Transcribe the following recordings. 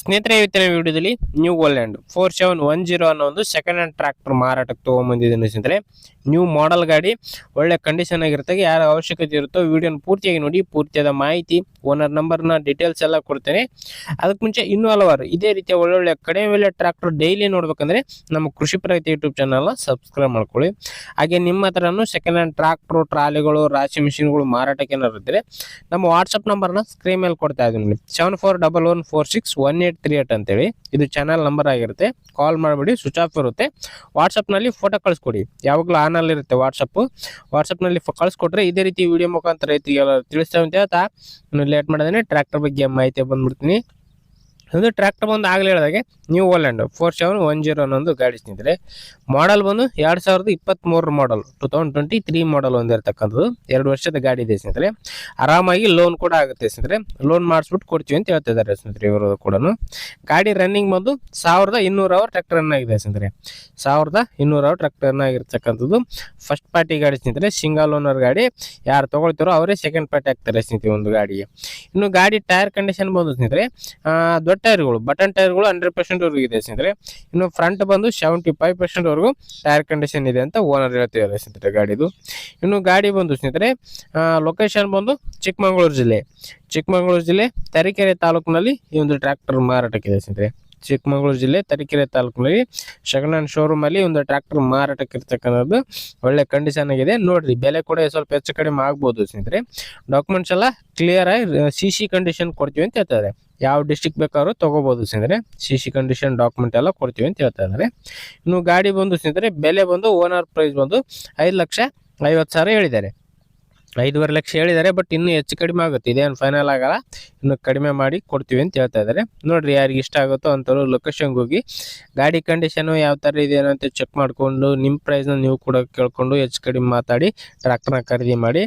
ಸ್ನೇಹಿತರೆ ಇವತ್ತಿನ ವಿಡಿಯೋದಲ್ಲಿ New Holland four seven one zero ಅನ್ನೋ ಒಂದು ಸೆಕೆಂಡ್ ಹ್ಯಾಂಡ್ ಟ್ರ್ಯಾಕ್ಟರ್ ಮಾರಾಟಕ್ಕೆ ತೊಗೊಂಬಂದಿದ್ದೀನಿ ಸ್ನೇಹಿತರೆ. ನ್ಯೂ ಮಾಡೆಲ್ ಗಾಡಿ, ಒಳ್ಳೆ ಕಂಡೀಷನ್ ಆಗಿರುತ್ತೆ ಯಾರ ಅವಶ್ಯಕತೆ ಇರುತ್ತೋ ವಿಡಿಯೋನ ಪೂರ್ತಿಯಾಗಿ ನೋಡಿ, ಪೂರ್ತಿಯಾದ ಮಾಹಿತಿ ಓನರ್ ನಂಬರ್ನ ಡೀಟೇಲ್ಸ್ ಎಲ್ಲ ಕೊಡ್ತೇನೆ. ಅದಕ್ಕೆ ಮುಂಚೆ ಇನ್ನೂ ಹಲವಾರು, ಇದೇ ರೀತಿಯ ಒಳ್ಳೊಳ್ಳೆ ಕಡಿಮೆ ಬೆಲೆ ಟ್ರ್ಯಾಕ್ಟರ್ ಡೈಲಿ ನೋಡ್ಬೇಕಂದ್ರೆ ನಮ್ಮ ಕೃಷಿ ಪ್ರಗತಿ ಯೂಟ್ಯೂಬ್ ಚಾನಲ್ನ ಸಬ್ಸ್ಕ್ರೈಬ್ ಮಾಡ್ಕೊಳ್ಳಿ. ಹಾಗೆ ನಿಮ್ಮ ಹತ್ರನೂ ಸೆಕೆಂಡ್ ಹ್ಯಾಂಡ್ ಟ್ರ್ಯಾಕ್ಟರ್ ಟ್ರಾಲಿಗಳು, ರಾಶಿ ಮಿಷಿನ್ಗಳು ಮಾರಾಟಕ್ಕೆ ಏನಾರು ಇದ್ದರೆ ನಮ್ಮ ವಾಟ್ಸಪ್ ನಂಬರ್ನ ಸ್ಕ್ರೀನ್ ಮೇಲೆ ಕೊಡ್ತಾ ಇದ್ದೀನಿ ನೋಡಿ. Seven four double one four six one eight three eight ಅಂತೇಳಿ. ಇದು ಚಾನಲ್ ನಂಬರ್ ಆಗಿರುತ್ತೆ. ಕಾಲ್ ಮಾಡಿಬಿಡಿ ಸ್ವಿಚ್ ಆಫ್ ಇರುತ್ತೆ. ವಾಟ್ಸಪ್ನಲ್ಲಿ ಫೋಟೋ ಕಳಿಸ್ಕೊಡಿ. ಯಾವಾಗಲೂ ಆನಲ್ಲಿ ಇರುತ್ತೆ ವಾಟ್ಸಪ್ಪು ವಾಟ್ಸಪ್ನಲ್ಲಿ ಕಳಿಸ್ಕೊಟ್ರೆ ಇದೇ ರೀತಿ ವಿಡಿಯೋ ಮುಖಾಂತರ ರೈತರಿಗೆಲ್ಲ ತಿಳಿಸ್ತೇವೆ ಅಂತ ಹೇಳ್ತಾ ಇನ್ನು ಲೇಟ್ ಮಾಡಿದ್ರೆ ಟ್ರ್ಯಾಕ್ಟರ್ ಬಗ್ಗೆ ಮಾಹಿತಿ ಬಂದ್ಬಿಡ್ತೀನಿ. ಒಂದು ಟ್ರ್ಯಾಕ್ಟರ್ ಬಂದು ಆಗಲೇ ಹೇಳಿದಾಗೆ New Holland four seven one zero ಅನ್ನೊಂದು ಗಾಡಿ ಸ್ನೇಹಿತರೆ. ಮಾಡಲ್ ಬಂದು ಎರಡು ಸಾವಿರದ ಇಪ್ಪತ್ತ್ಮೂರರ model two thousand twenty three model ಹೊಂದಿರತಕ್ಕಂಥದ್ದು ಎರಡು ವರ್ಷದ ಗಾಡಿ ಇದೆ ಸ್ನೇಹಿತರೆ. ಆರಾಮಾಗಿ ಲೋನ್ ಕೂಡ ಆಗುತ್ತೆ ಸ್ನೇಹಿತರೆ. ಲೋನ್ ಮಾಡಿಸ್ಬಿಟ್ಟು ಕೊಡ್ತೀವಿ ಅಂತ ಹೇಳ್ತಿದ್ದಾರೆ ಸ್ನೇಹಿತರೆ ಇವರು ಕೂಡ ಗಾಡಿ ರನ್ನಿಂಗ್ ಬಂದು ಸಾವಿರದ ಇನ್ನೂರು ಅವರ್ ಟ್ರ್ಯಾಕ್ಟರ್ ಸ್ನೇಹಿತರೆ. ಸಾವಿರದ ಇನ್ನೂರು ಅವರ್ ಟ್ರ್ಯಾಕ್ಟರ್ ಫಸ್ಟ್ ಪಾರ್ಟಿ ಗಾಡಿ ಸ್ನೇಹಿತರೆ ಸಿಂಗಲ್ ಓನರ್ ಗಾಡಿ. ಯಾರು ತೊಗೊಳ್ತಾರೋ ಅವರೇ ಸೆಕೆಂಡ್ ಪಾರ್ಟಿ ಆಗ್ತಾರೆ ಸ್ನೇಹಿತರೆ ಒಂದು ಗಾಡಿಗೆ. ಇನ್ನು ಗಾಡಿ ಟೈರ್ ಕಂಡೀಷನ್ ಬಂದು ಸ್ನೇಹಿತರೆ ಆ, ಟೈರ್ಗಳು, ಬಟನ್ ಟೈರ್ಗಳು ಹಂಡ್ರೆಡ್ ಪರ್ಸೆಂಟ್ ವರೆಗೂ ಇದೆ ಸ್ನೇಹಿತರೆ. ಇನ್ನು ಫ್ರಂಟ್ ಬಂದು ಸೆವೆಂಟಿ ಫೈವ್ ಪರ್ಸೆಂಟ್ ವರೆಗೂ ಟೈರ್ ಕಂಡೀಷನ್ ಇದೆ ಅಂತ ಓನರ್ ಹೇಳ್ತಿದ್ದಾರೆ ಸ್ನೇಹಿತರೆ ಗಾಡಿದು. ಇನ್ನು ಗಾಡಿ ಬಂದು ಸ್ನೇಹಿತರೆ ಲೊಕೇಶನ್ ಬಂದು ಚಿಕ್ಕಮಗಳೂರು ಜಿಲ್ಲೆ. ಚಿಕ್ಕಮಗಳೂರು ಜಿಲ್ಲೆ ತರೀಕೆರೆ ತಾಲೂಕಿನಲ್ಲಿ ಈ ಒಂದು ಟ್ರ್ಯಾಕ್ಟರ್ ಮಾರಾಟಕ್ಕಿದೆ ಸ್ನೇಹಿತರೆ. ಚಿಕ್ಕಮಗಳೂರು ಜಿಲ್ಲೆ ತರೀಕೆರೆ ತಾಲೂಕಿನಲ್ಲಿ ಸೆಕೆಂಡ್ ಹ್ಯಾಂಡ್ ಶೋರೂಮ್ ಅಲ್ಲಿ ಒಂದು ಟ್ರ್ಯಾಕ್ಟರ್ ಮಾರಾಟಕ್ಕೆ ಇರ್ತಕ್ಕಂಥದ್ದು. ಒಳ್ಳೆ ಕಂಡೀಷನ್ ಆಗಿದೆ. ನೋಡ್ರಿ, ಬೆಲೆ ಕೂಡ ಸ್ವಲ್ಪ ಹೆಚ್ಚು ಕಡಿಮೆ ಆಗ್ಬೋದು ಸ್ನೇಹಿತರೆ. ಡಾಕ್ಯುಮೆಂಟ್ಸ್ ಎಲ್ಲ ಕ್ಲಿಯರ್ ಆಗಿ ಸಿ ಸಿ ಕಂಡೀಷನ್ ಕೊಡ್ತೀವಿ ಅಂತ ಹೇಳ್ತಾರೆ. ಯಾವ ಡಿಸ್ಟಿಕ್ ಬೇಕಾದ್ರೂ ತೊಗೋಬೋದು ಸ್ನೇಹಿತರೆ. ಸಿ ಸಿ ಕಂಡೀಷನ್ ಡಾಕ್ಯುಮೆಂಟ್ ಎಲ್ಲ ಕೊಡ್ತೀವಿ ಅಂತ ಹೇಳ್ತಾ ಇನ್ನು ಗಾಡಿ ಬಂದು ಸ್ನೇಹಿತರೆ, ಬೆಲೆ ಬಂದು ಓನರ್ ಪ್ರೈಸ್ ಬಂದು ಐದು ಲಕ್ಷ ಐವತ್ತು ಸಾವಿರ ಹೇಳಿದ್ದಾರೆ. ಐದೂವರೆ ಲಕ್ಷ ಹೇಳಿದ್ದಾರೆ ಬಟ್ ಇನ್ನೂ ಹೆಚ್ಚು ಕಡಿಮೆ ಆಗುತ್ತೆ. ಇದೇನು ಫೈನಲ್ ಆಗಲ್ಲ. ಇನ್ನು ಕಡಿಮೆ ಮಾಡಿ ಕೊಡ್ತೀವಿ ಅಂತ ಹೇಳ್ತಾ ಇದ್ದಾರೆ. ನೋಡಿರಿ ಯಾರಿಗೆ ಇಷ್ಟ ಆಗುತ್ತೋ ಅಂಥವ್ರು ಲೊಕೇಶನ್ಗೆ ಹೋಗಿ, ಗಾಡಿ ಕಂಡೀಷನು ಯಾವ ಥರ ಇದೆ ಅಂತ ಚೆಕ್ ಮಾಡಿಕೊಂಡು ನಿಮ್ಮ ಪ್ರೈಸ್ನ ನೀವು ಕೂಡ ಕೇಳಿಕೊಂಡು ಹೆಚ್ಚು ಕಡಿಮೆ ಮಾತಾಡಿ ಟ್ರ್ಯಾಕ್ಟರ್ನ ಖರೀದಿ ಮಾಡಿ,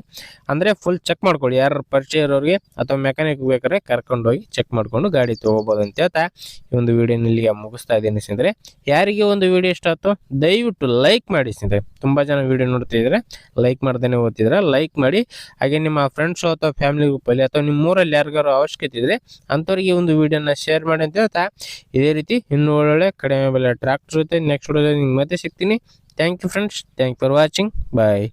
ಅಂದರೆ ಫುಲ್ ಚೆಕ್ ಮಾಡ್ಕೊಳ್ಳಿ. ಯಾರು ಪರಿಚಯ ಇರೋರಿಗೆ ಅಥವಾ ಮೆಕ್ಯಾನಿಕ್ ಬೇಕಾದ್ರೆ ಕರ್ಕೊಂಡೋಗಿ ಚೆಕ್ ಮಾಡಿಕೊಂಡು ಗಾಡಿ ತೊಗೋಬೋದು ಅಂತ ಹೇಳ್ತಾ ಈ ಒಂದು ವಿಡಿಯೋನ ಇಲ್ಲಿಗೆ ಮುಗಿಸ್ತಾ ಇದ್ದೀನಿ ಸ್ನೇಹಿತರೆ. ಯಾರಿಗೆ ಒಂದು ವಿಡಿಯೋ ಇಷ್ಟ ಆಯ್ತು, ದಯವಿಟ್ಟು ಲೈಕ್ ಮಾಡಿ ಸ್ನೇಹಿತರೆ. ತುಂಬ ಜನ ವಿಡಿಯೋ ನೋಡ್ತಿದ್ರೆ ಲೈಕ್ ಮಾಡ್ದೇ ಓದ್ತಿದ್ರೆ ಲೈಕ್ ಮಾಡಿ ಹಾಗೆ ನಿಮ್ಮ ಫ್ರೆಂಡ್ಸ್ ಅಥವಾ ಫ್ಯಾಮಿಲಿ ಗ್ರೂಪಲ್ಲಿ ಅಥವಾ ನಿಮ್ಮ ಊರಲ್ಲಿ ಯಾರಿಗಾರು ಅವಶ್ಯಕತೆ ಇದ್ರೆ ಅಂಥವ್ರಿಗೆ ಒಂದು ವಿಡಿಯೋನ ಶೇರ್ ಮಾಡಿ ಅಂತ ಹೇಳ್ತಾ, ಇದೇ ರೀತಿ ಇನ್ನೂ ಒಳ್ಳೊಳ್ಳೆ ಕಡಿಮೆ ಬೆಲೆ ಟ್ರ್ಯಾಕ್ಟರ್ ಜೊತೆ ನೆಕ್ಸ್ಟ್ ವಿಡಿಯೋದಲ್ಲಿ ನಿಮ್ಗೆ ಮತ್ತೆ ಸಿಗ್ತೀನಿ. Thank you friends thank for watching bye